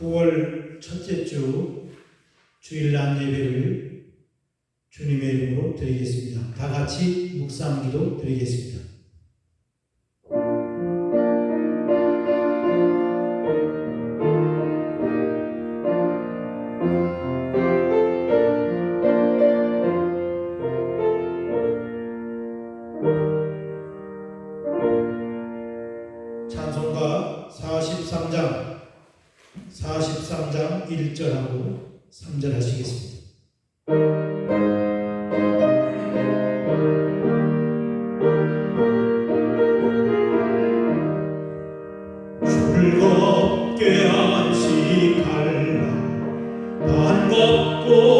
9월 첫째 주 주일날 예배를 주님의 이름으로 드리겠습니다. 다 같이 묵상 기도 드리겠습니다. 반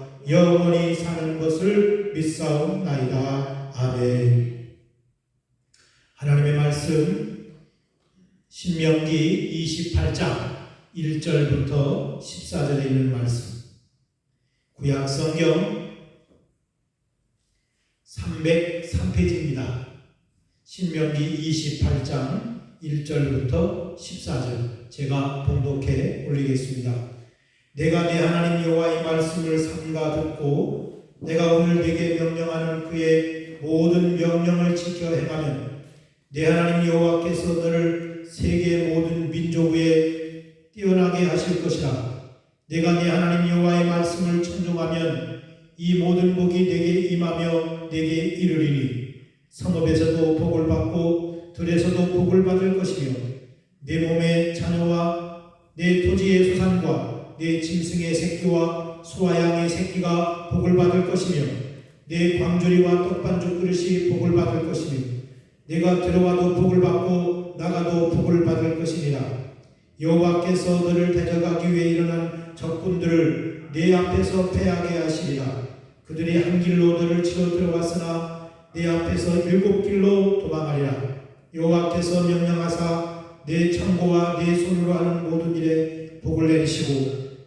영원히 사는 것을 믿사옵나이다. 아멘. 하나님의 말씀 신명기 28장 1절부터 14절에 있는 말씀 구약 성경 303페이지입니다. 신명기 28장 1절부터 14절 제가 봉독해 올리겠습니다. 내가 내 하나님 여호와의 말씀을 삼가 듣고 내가 오늘 내게 명령하는 그의 모든 명령을 지켜 행하면 내 하나님 여호와께서 너를 세계 모든 민족 위에 뛰어나게 하실 것이라. 내가 내 하나님 여호와의 말씀을 청종하면 이 모든 복이 내게 임하며 내게 이르리니 성읍에서도 복을 받고 들에서도 복을 받을 것이며 내 몸의 자녀와 내 토지의 소산과 내 짐승의 새끼와 소와 양의 새끼가 복을 받을 것이며 내 광주리와 떡반죽 그릇이 복을 받을 것이며 내가 들어와도 복을 받고 나가도 복을 받을 것이니라. 여호와께서 너를 대적하기 위해 일어난 적군들을 내 앞에서 패하게 하시리라. 그들이 한 길로 너를 치러 들어왔으나 내 앞에서 일곱 길로 도망하리라. 여호와께서 명령하사 내 창고와 내 손으로 하는 모든 일에 복을 내리시고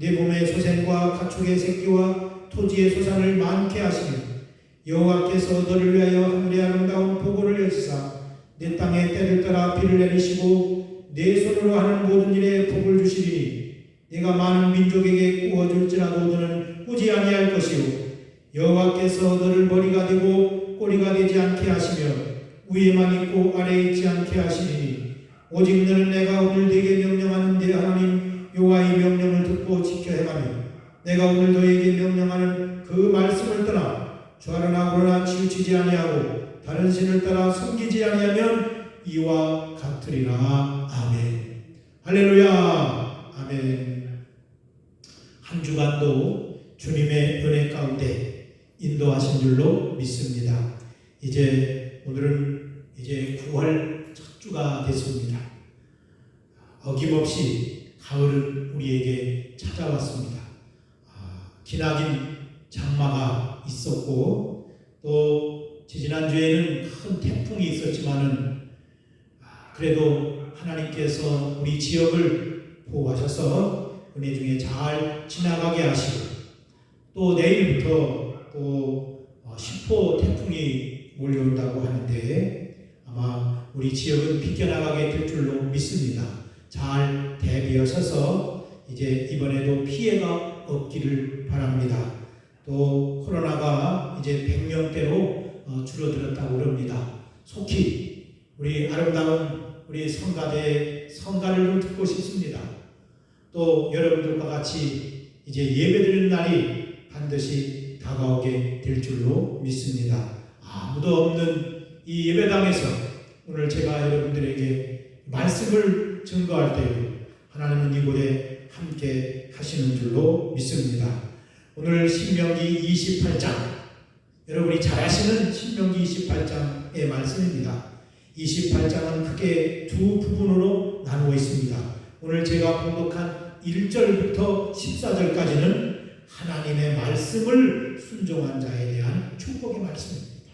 내 몸의 소생과 가축의 새끼와 토지의 소산을 많게 하시니 여호와께서 너를 위하여 하늘의 아름다운 보고를 여시사 내 땅에 때를 따라 비를 내리시고 내 손으로 하는 모든 일에 복을 주시리니 내가 많은 민족에게 구워줄지라도 너는 꾸지 아니할 것이요 여호와께서 너를 머리가 되고 꼬리가 되지 않게 하시며 위에만 있고 아래에 있지 않게 하시리니 오직 너는 내가 오늘 네게 명령하는 내 하나님 여호와의 명 내가 오늘 너에게 명령하는 그 말씀을 떠나 좌르나 우르나 치우치지 아니하고 다른 신을 따라 섬기지 아니하면 이와 같으리라. 아멘. 할렐루야. 아멘. 한 주간도 주님의 은혜 가운데 인도하신 줄로 믿습니다. 이제 오늘은 이제 9월 첫 주가 됐습니다 어김없이 가을은 우리에게 찾아왔습니다 아, 기나긴 장마가 있었고 또 지난주에는 큰 태풍이 있었지만은 아, 그래도 하나님께서 우리 지역을 보호하셔서 은혜 중에 잘 지나가게 하시고 또 내일부터 또 10호 태풍이 몰려온다고 하는데 아마 우리 지역은 비껴나가게 될 줄로 믿습니다. 잘 대비하셔서 이제 이번에도 피해가 없기를 바랍니다. 또 코로나가 이제 100명대로 어, 줄어들었다고 그럽니다. 속히 우리 아름다운 우리 성가대 성가를 좀 듣고 싶습니다. 또 여러분들과 같이 이제 예배드리는 날이 반드시 다가오게 될 줄로 믿습니다. 아무도 없는 이 예배당에서 오늘 제가 여러분들에게 말씀을 증거할 때에 하나님은 이곳에 함께 하시는 줄로 믿습니다. 오늘 신명기 28장 여러분이 잘 아시는 신명기 28장의 말씀입니다. 28장은 크게 두 부분으로 나누어 있습니다. 오늘 제가 봉독한 1절부터 14절까지는 하나님의 말씀을 순종한 자에 대한 축복의 말씀입니다.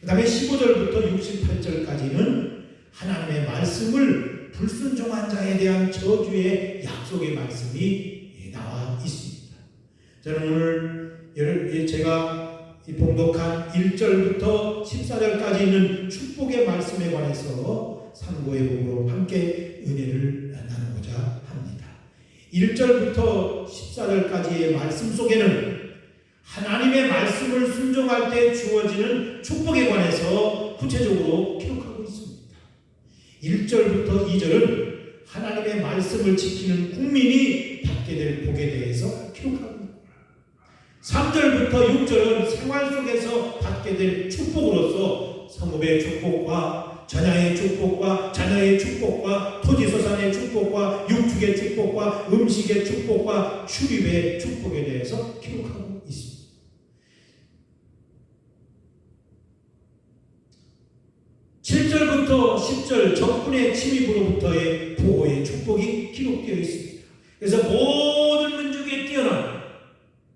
그 다음에 15절부터 68절까지는 하나님의 말씀을 불순종한 자에 대한 저주의 약속의 말씀이 나와 있습니다. 저는 오늘 제가 봉독한 1절부터 14절까지 있는 축복의 말씀에 관해서 상고의 복으로 함께 은혜를 나누고자 합니다. 1절부터 14절까지의 말씀 속에는 하나님의 말씀을 순종할 때 주어지는 축복에 관해서 구체적으로 기록하고 있습니다. 1절부터 2절은 하나님의 말씀을 지키는 국민이 받게 될 복에 대해서 기록하고. 3절부터 6절은 생활 속에서 받게 될 축복으로서 성읍의 축복과 자녀의 축복과 자녀의 축복과 토지소산의 축복과 육축의 축복과 음식의 축복과 출입의 축복에 대해서 기록하고 있습니다. 7절부터 10절 적군의 침입으로부터의 보호의 축복이 기록되어 있습니다. 그래서 모든 민족에 뛰어난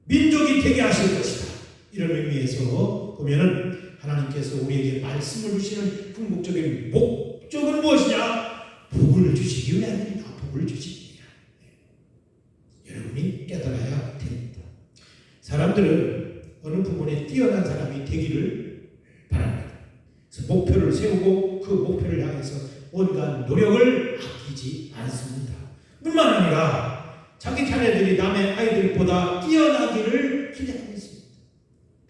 민족이 되게 하실 것이다. 이런 의미에서 보면은 하나님께서 우리에게 말씀을 주시는 궁극적인 목적은 무엇이냐? 복을 주시기 위함이다. 복을 주시기 위함. 네. 여러분이 깨달아야 됩니다. 사람들은 어느 부분에 뛰어난 사람이 되기를 바랍니다. 그래서 목표를 세우고 그 목표를 향해서 온갖 노력을 아끼지 않습니다. 뿐만 아니라 자기 자녀들이 남의 아이들보다 뛰어나기를 있습니다.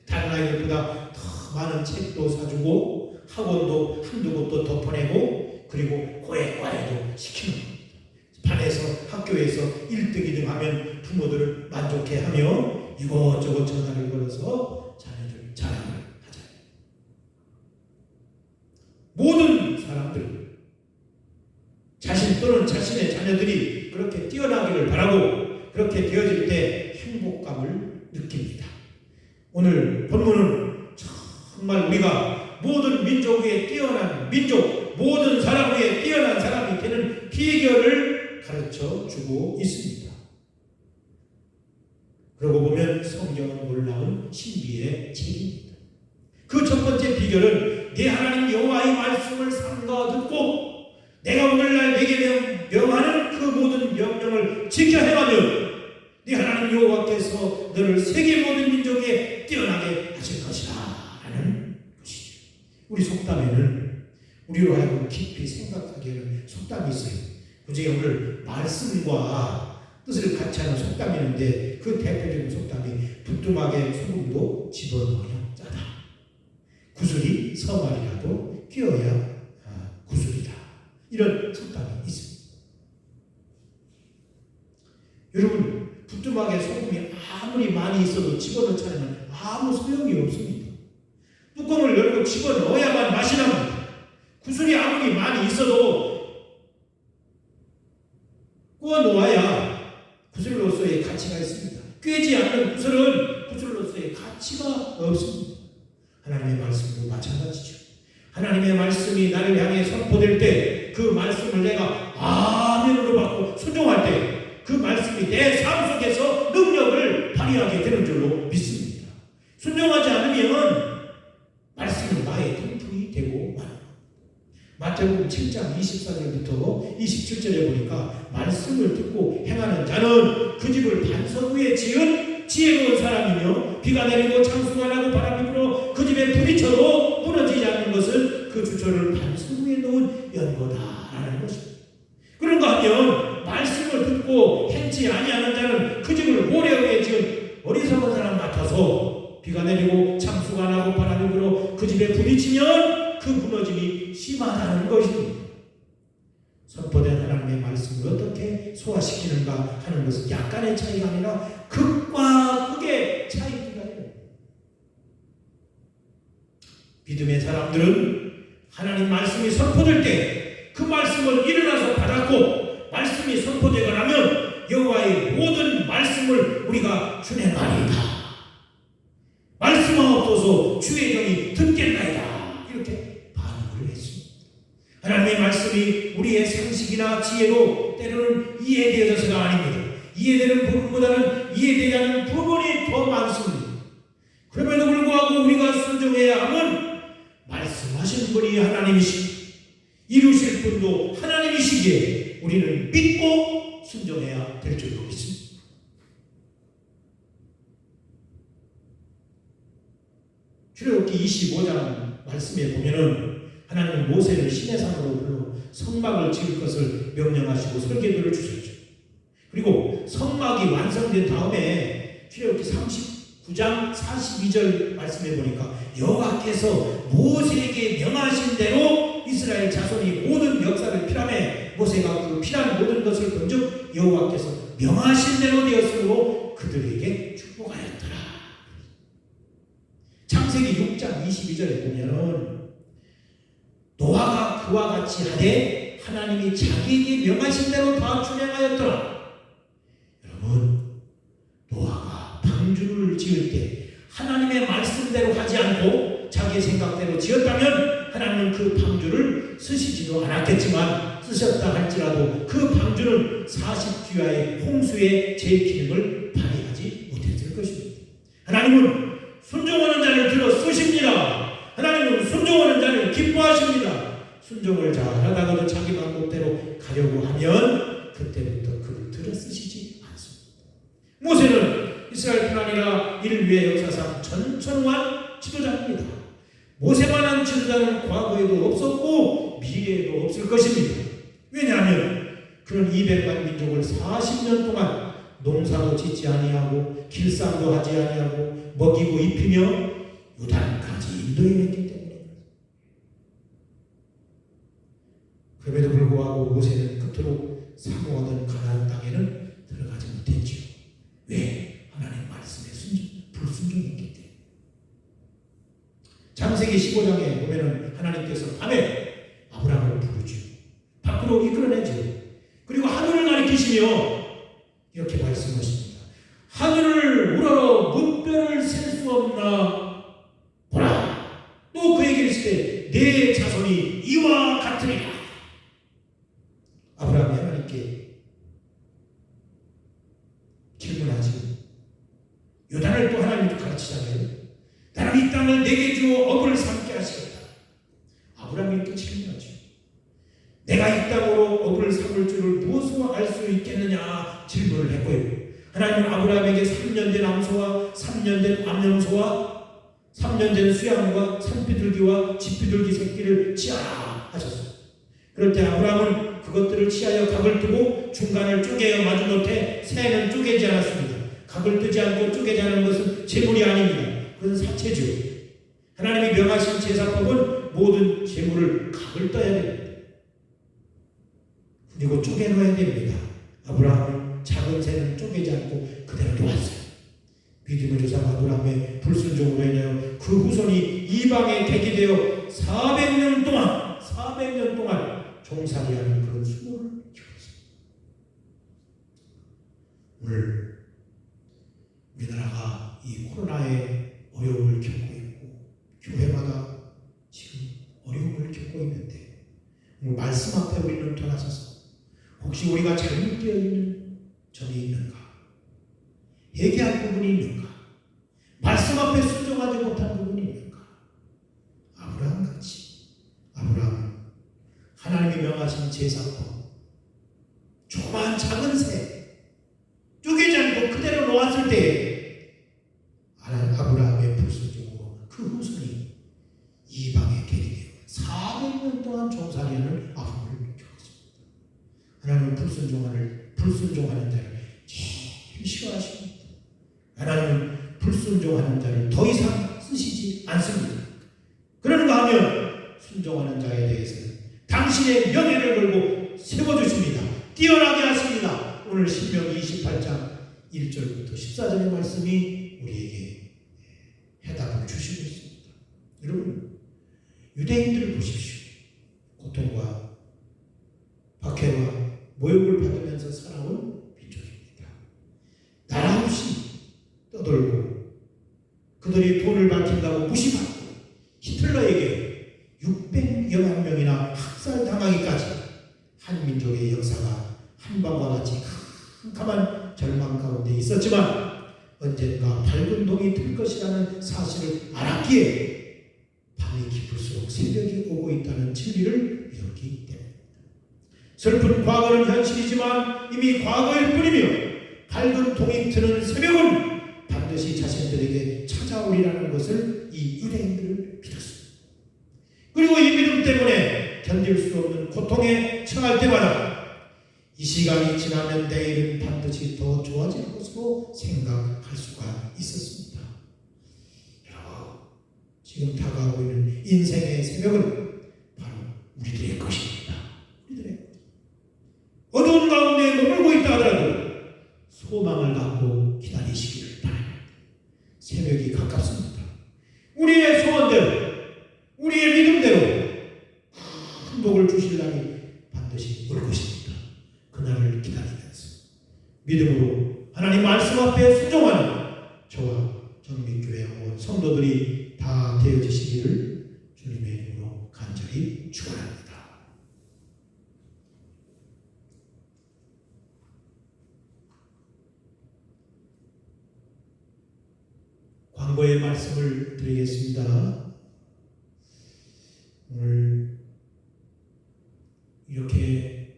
다른 아이들보다 더 많은 책도 사주고 학원도 한두 곳도 더 보내고 그리고 고액과에도 시키는 겁니다. 반에서 학교에서 1등, 2등 하면 부모들을 만족해 하며 이것저것 전화를 걸어서 자녀들 자랑을 하자. 모든 사람들 자신 또는 자신의 자녀들이 그렇게 뛰어나기를 바라고 그렇게 되어질 때 행복감을 느낍니다. 오늘 본문은 정말 우리가 모든 민족 위에 뛰어난 민족, 모든 사람 위에 뛰어난 사람이 되는 비결을 가르쳐 주고 있습니다. 그러고 보면 성경은 놀라운 신비의 책입니다. 그 첫 번째 비결은 내 하나님 여호와의 말씀을 삼가 듣고 내가 오늘날 내게 명하는 그 모든 명령을 지켜 행하면 네 하나님 여호와께서 너를 세계 모든 민족에 뛰어나게 하실 것이다 라는 것이죠. 우리 속담에는 우리로 하여금 깊이 생각하기를 속담이 있어요. 그 중에 오늘 말씀과 뜻을 같이 하는 속담이 있는데 그 대표적인 속담이 부뚜막에 소금도 집어넣어야 짜다. 구슬이 서말이라도 끼어야 아, 구슬이다. 이런 속담이 있습니다. 여러분 부뚜막에 소금이 아무리 많이 있어도 집어넣지 않으면 아무 소용이 없습니다. 뚜껑을 열고 집어넣어야만 맛이 납니다. 구슬이 아무리 많이 있어도 구워 놓아야 구슬로서의 가치가 있습니다. 꿰지 않는 구슬은 구슬로서의 가치가 없습니다. 하나님의 말씀도 마찬가지죠. 하나님의 말씀이 나를 향해 선포될 때 그 말씀을 내가 아멘으로 받고 순종할 때 그 말씀이 내 삶 속에서 능력을 발휘하게 되는 줄로 믿습니다. 순종하지 않으면 말씀은 나의 통풍이 되고 말. 마태복음 7장 24절부터 27절에 보니까 말씀을 듣고 행하는 자는 그 집을 반석 위에 지은 지혜로운 사람이며 비가 내리고 창수가 나고 바람이 불어 그 집에 부딪혀도 무너지지 않는 것은 그 주처를 반석 위에 놓은 연고다라는 것입니다. 그런가 하면 말씀을 듣고 행치 아니하는 자는 그 집을 모래 위에 지은 어리석은 사람 같아서 비가 내리고 창수가 나고 바람이 불어 그 집에 부딪히면 그 무너짐이 심하다는 것입니다. 선포된 하나님의 말씀을 어떻게 소화시키는가 하는 것은 약간의 차이가 아니라 극과 극의 차이입니다. 믿음의 사람들은 하나님 말씀이 선포될 때 그 말씀을 일어나서 받았고 말씀이 선포되고 나면 여호와의 모든 말씀을 우리가 준행하리이다. 말씀하옵소서 주의 종이 듣겠나이다. 이렇게 반응을 했습니다. 하나님의 말씀이 우리의 상식이나 지혜로 때로는 이해되어져서가 아닙니다. 이해되는 부분보다는 이해되지 않는 부분이 더 많습니다. 그럼에도 불구하고 우리가 순종해야 함은 말씀하신 분이 하나님이시고 이루실 분도 하나님이시기에 우리는 믿고 순종해야 될 줄로 믿습니다. 출애굽기 25장 말씀에 보면은 하나님은 모세를 신의 산으로 불러 성막을 지을 것을 명령하시고 설계도를 주셨죠. 그리고 성막이 완성된 다음에 출애굽기 39장 42절 말씀해 보니까 여호와께서 모세에게 명하신 대로 이스라엘 자손이 모든 역사를 피함에 모세가 그 피한 모든 것을 본즉 여호와께서 명하신 대로 되었으므로 그들에게 축복하였더라. 창세기 6장 22절에 보면은 그와 같이 하되 하나님이 자기에게 명하신 대로 다 준행하였더라. 여러분 노아가 방주를 지을 때 하나님의 말씀대로 하지 않고 자기 생각대로 지었다면 하나님은 그 방주를 쓰시지도 않았겠지만 쓰셨다 할지라도 그 방주는 40주야의 홍수의 제 기능을 발휘하지 못했을 것입니다. 하나님은 순종하는 자를 들어 쓰십니다. 하나님은 순종하는 자를 기뻐하십니다. 순종을 잘 하다가도 자기 방법대로 가려고 하면 그때부터 그를 들어 쓰시지 않습니다. 모세는 이스라엘 뿐 아니라 이를 위해 역사상 전천후한 지도자입니다. 모세만한 지도자는 과거에도 없었고 미래에도 없을 것입니다. 왜냐하면 그는 200만 민족을 40년 동안 농사도 짓지 아니하고 길쌈도 하지 아니하고 먹이고 입히며 유단까지 인도해냈기 때문에 그럼에도 불구하고 모세는 끝으로 사모하던 가나안 땅에는 들어가지 못했지요. 왜? 하나님 말씀에 순종, 불순종했기 때문에. 창세기 15장에 보면은 하나님께서 밤에 아브라함을 부르죠. 밖으로 이끌어내죠. 그리고 하늘을 가리키시며 이렇게 말씀하십니다. 하늘을 우러러 문별을 셀 수 없나 보라. 또 그에게 이르시되 내 자손이 이와 같으리라. 아브라함이 하나님께 질문하지. 요단을 또 하나님께 가르치잖아요. 나는 이 땅을 내게 주어 업을 삼게 하시겠다. 아브라함이 또 질문하죠. 내가 이 땅으로 업을 삼을 줄을 무엇으로 알 수 있겠느냐 질문을 했고요. 하나님은 아브라함에게 3년 된 암소와 3년 된 암염소와 3년 된 수양과 산비둘기와 집비둘기 새끼를 치아라 하셨어요. 그럴 때 아브라함은 그것들을 취하여 각을 뜨고 중간을 쪼개어 마주 못해 새는 쪼개지 않았습니다. 각을 뜨지 않고 쪼개지 않은 것은 재물이 아닙니다. 그건 사체죠. 하나님이 명하신 제사법은 모든 재물을 각을 떠야 됩니다. 그리고 쪼개놓아야 됩니다. 아브라함은 작은 새는 쪼개지 않고 그대로 놓았어요. 믿음의 조상 아브라함의 불순종으로 인하여 그 후손이 이방에 객이 되어 400년 동안 400년 동안 종살이하는 그런 수고를 겪었습니다. 오늘 우리 나라가 이 코로나의 어려움을 겪고 있고 교회마다 지금 어려움을 겪고 있는데 말씀 앞에 우리는 돌아서서 혹시 우리가 잘못되어 있는 점이 있는가? 회개할 부분이 있는가? 말씀 앞에 순종하지 못한 부분이 있는가? 아브라함 같이 아브라함은 하나님이 명하신 제사법 조그만 작은 새 쪼개지 않고 그대로 놓았을 때 아브라함의 불순종으로 그 후손이 이방의 계리되어 400년 동안 종살이하는 아픔을 겪었습니다. 하나님은 불순종하는 불순종하는 자를 제일 싫어하십니다. 하나님은 불순종하는 자를 더 이상 쓰시지 않습니다. 그런가 하면 순종하는 자에 대해서는 당신의 명예를 걸고 세워주십니다. 뛰어나게 하십니다. 오늘 신명기 28장 1절부터 14절의 말씀이 우리에게 해답을 주시고 있습니다. 여러분, 유대인들을 보십시오. 고통과 박해와 모욕을 받으면서 살아온 민족입니다. 나라 없이 떠돌고 그들이 돈을 밝힌다고 무시받고 히틀러에게 600여만 명이나 학살당하기까지 한 민족의 역사가 한방과 같이 캄캄한 절망 가운데 있었지만 언젠가 밝은 동이 들 것이라는 사실을 알았기에 밤이 깊을수록 새벽이 오고 있다는 진리를 믿었기 때문입니다. 슬픈 과거는 현실이지만 이미 과거일 뿐이며 밝은 동이 트는 새벽은 반드시 자신들에게 찾아오리라는 것을 이 유대인들을 믿었습니다. 그리고 이 믿음 때문에 견딜 수 없는 고통에 처할 때마다 이 시간이 지나면 내일은 반드시 더 좋아질 것으로 생각할 수가 있었습니다. 지금 다가오고 있는 인생의 새벽은 바로 우리들의 것입니다. 우리들의 어두운 가운데 머물고 있다 하더라도 소망을 갖고 기다리시기를 바랍니다. 새벽이 가깝습니다. 우리의 소원대로, 우리의 믿음대로 큰 복을 주실 날이 반드시 올 것입니다. 그날을 기다리면서 믿음으로 하나님 말씀 앞에 순종하는 저와 정민교회 온 성도들이 다 되어지시기를 주님의 이름으로 간절히 축원합니다. 광고의 말씀을 드리겠습니다. 오늘 이렇게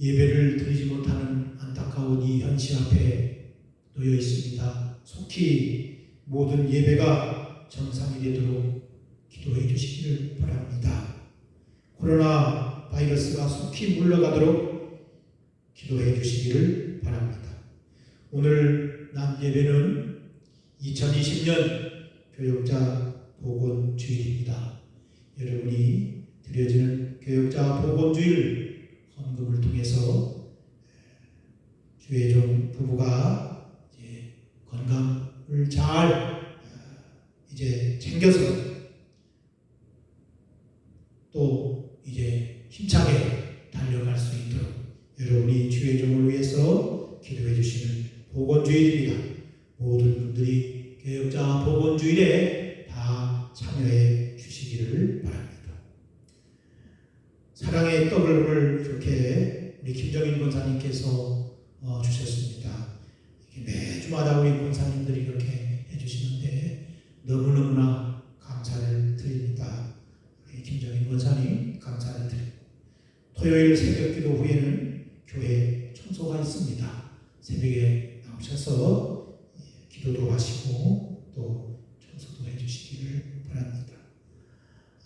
예배를 드리지 못하는 안타까운 이 현실 앞에 놓여 있습니다. 속히 모든 예배가 정상이 되도록 기도해 주시기를 바랍니다. 코로나 바이러스가 속히 물러가도록 기도해 주시기를 바랍니다. 오늘 남 예배는 2020년 교역자 복원 주일입니다. 여러분이 드려지는 교역자 복원 주일 헌금을 통해서 주의 종 부부가 건강을 잘 이제 챙겨서 또 이제 힘차게 달려갈 수 있도록 여러분이 주의 종을 위해서 기도해 주시는 복원주일입니다. 모든 분들이 교역자 복원주일에 다 참여해 주시기를 바랍니다. 사랑의 떡을 이렇게 우리 김정인 권사님께서 어, 주셨습니다. 이렇게 매주마다 우리 권사님들이 이렇게 해주시는데 너무너무나 감사를 드립니다. 우리 김정인 권사님 감사를 드리고 토요일 새벽 기도 후에는 교회 청소가 있습니다. 새벽에 나오셔서 예, 기도도 하시고 또 청소도 해주시기를 바랍니다.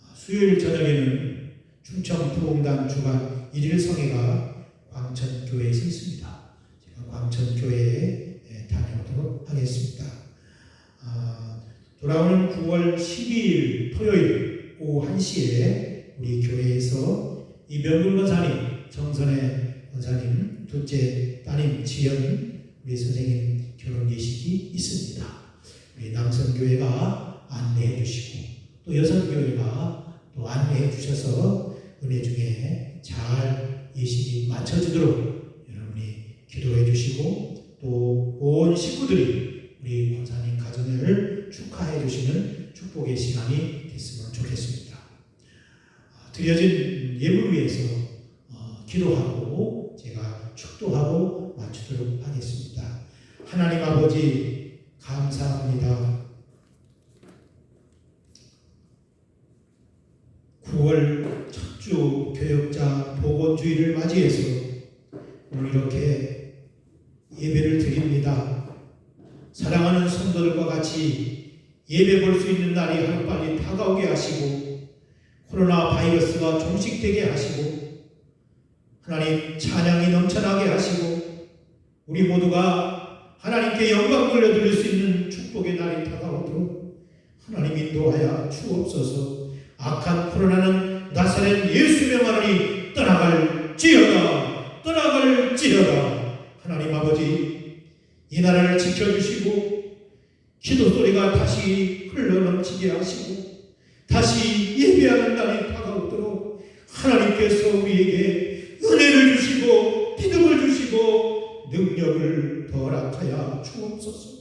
아, 수요일 저녁에는 충청 부흥단 주간 일일 성회가 광천교회에서 있습니다. 제가 광천교회에 예, 다녀오도록 하겠습니다. 아, 돌아오는 9월 12일 토요일 오후 1시에 우리 교회에서 이병근 권사님, 정선의 권사님, 둘째 따님 지연 우리 선생님 결혼 예식이 있습니다. 우리 남성교회가 안내해 주시고 또 여성교회가 또 안내해 주셔서 은혜 중에 잘 예식이 마쳐지도록 여러분이 기도해 주시고 또 온 식구들이 우리 권사님 가정을 축하해 주시는 축복의 시간이 됐으면 좋겠습니다. 아, 드려진 예물 위해서 어, 기도하고 제가 축도하고 마치도록 하겠습니다. 하나님 아버지 감사합니다. 9월 첫 주 교역자 보건주의를 맞이해서 오늘 이렇게 예배를 드립니다. 사랑하는 성도들과 같이 예배 볼 수 있는 날이 하루빨리 다가오게 하시고 코로나 바이러스가 종식되게 하시고 하나님 찬양이 넘쳐나게 하시고 우리 모두가 하나님께 영광 돌려드릴 수 있는 축복의 날이 다가오도록 하나님 인도하여 주옵소서. 악한 코로나는 나사렛 예수 명하니 떠나갈지어다 떠나갈지어다. 하나님 아버지 이 나라를 지켜주시고 기도 소리가 다시 흘러넘치게 하시고 다시 예배하는 날이 다가오도록 하나님께서 우리에게 은혜를 주시고 믿음을 주시고 능력을 더락하여 주옵소서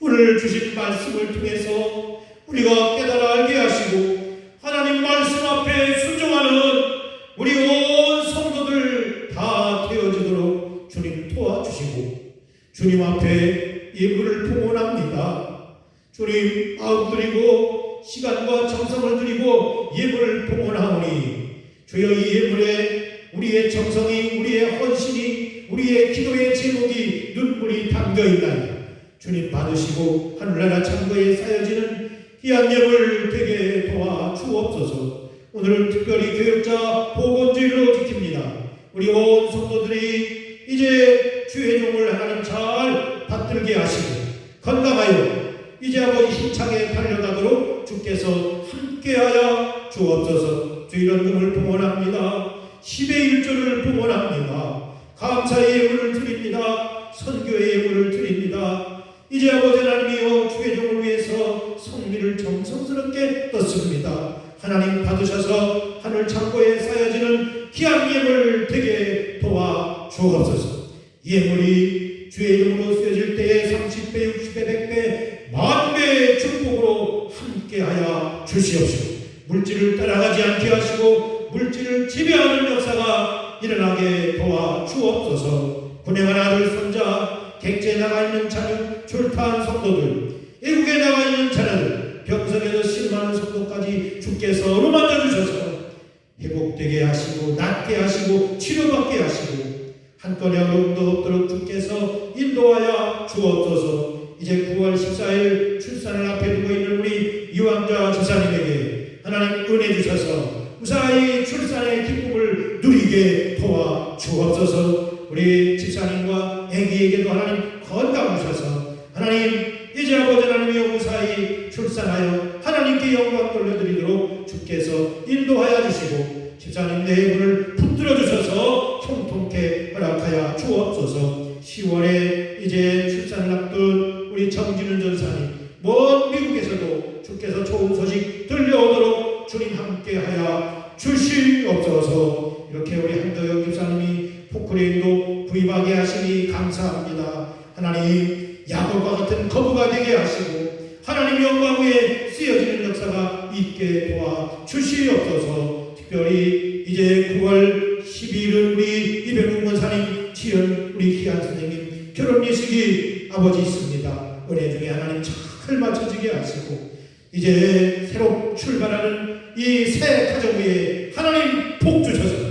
오늘 주신 말씀을 통해서 우리가 깨달아 알게 하시고 하나님 말씀 앞에 순종하는 우리 온 성도들 다 되어지도록 주님 도와주시고 주님 앞에 예물을 봉헌합니다. 주님 마음 드리고 시간과 정성을 드리고 예물을 봉헌하오니 주여 이 예물에 우리의 정성이 우리의 헌신이 우리의 기도의 제목이 눈물이 담겨 있나니 주님 받으시고 하늘나라 창고에 쌓여지는 귀한 예물 되게 도와 주옵소서. 오늘은 특별히 교육자 보건주의로 지킵니다. 우리 온 성도들이 이제 주의 종을 하나님 잘 받들게 하시고 건강하여 이제 아버지 힘차게 주께서 함께하여 주옵소서. 주 이런 금을 봉헌합니다. 10의 1조를 봉헌합니다. 감사의 예물을 드립니다. 선교의 예물을 드립니다. 이제 아버지 하나님이여 주의 종을 위해서 성미를 정성스럽게 떴습니다. 하나님 받으셔서 하늘 창고에 쌓여지는 귀한 예물 되게 도와 주옵소서. 예물이 주의 이름으로 쓰여질 때에 30배, 60배, 100배, 만배의 축복으로 함께하여 주시옵시고 물질을 따라가지 않게 하시고 물질을 지배하는 역사가 일어나게 도와 주옵소서. 군행한 아들 손자 객지에 나가 있는 자녀 출타한 성도들 외국에 나가 있는 자녀들 병석에서 실망하는 성도까지 주께서 어루만져 주셔서 회복되게 하시고 낫게 하시고 치료받게 하시고 한 건의 어려움도 없도록 주께서 인도하여 주옵소서. 이제 9월 14일 출산을 앞에 두고 이왕자 지사님에게 하나님 은혜 주셔서 무사히 구입하게 하시니 감사합니다. 하나님 야곱과 같은 거부가 되게 하시고 하나님 영광 위에 쓰여지는 역사가 있게 도와 주시옵소서. 특별히 이제 9월 12일은 우리 이백국 원사님 지연 우리 귀한 선생님 결혼 예식이 아버지 있습니다. 은혜 중에 하나님 잘 맞춰지게 하시고 이제 새로 출발하는 이 새 가정 위에 하나님 복 주셔서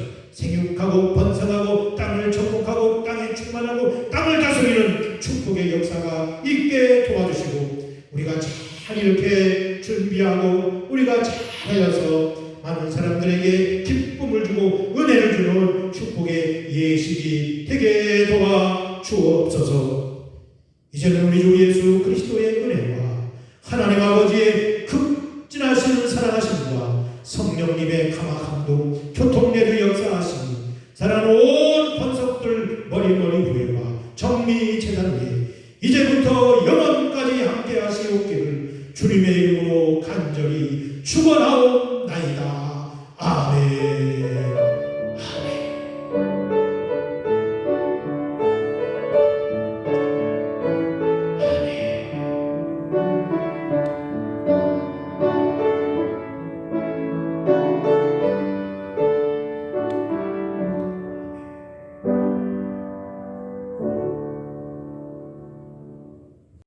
생육하고 번성하고 땅을 정복하고 땅에 충만하고 땅을 다스리는 축복의 역사가 있게 도와주시고 우리가 잘 이렇게 준비하고 우리가 잘하여서 많은 사람들에게 기쁨 주는 축복의 예식이 되게 도와 주옵소서. 이제는 우리 주 예수 그리스도의 은혜와 하나님 아버지의 극진하신 사랑하심과 성령님의 감화 감동 교통 내주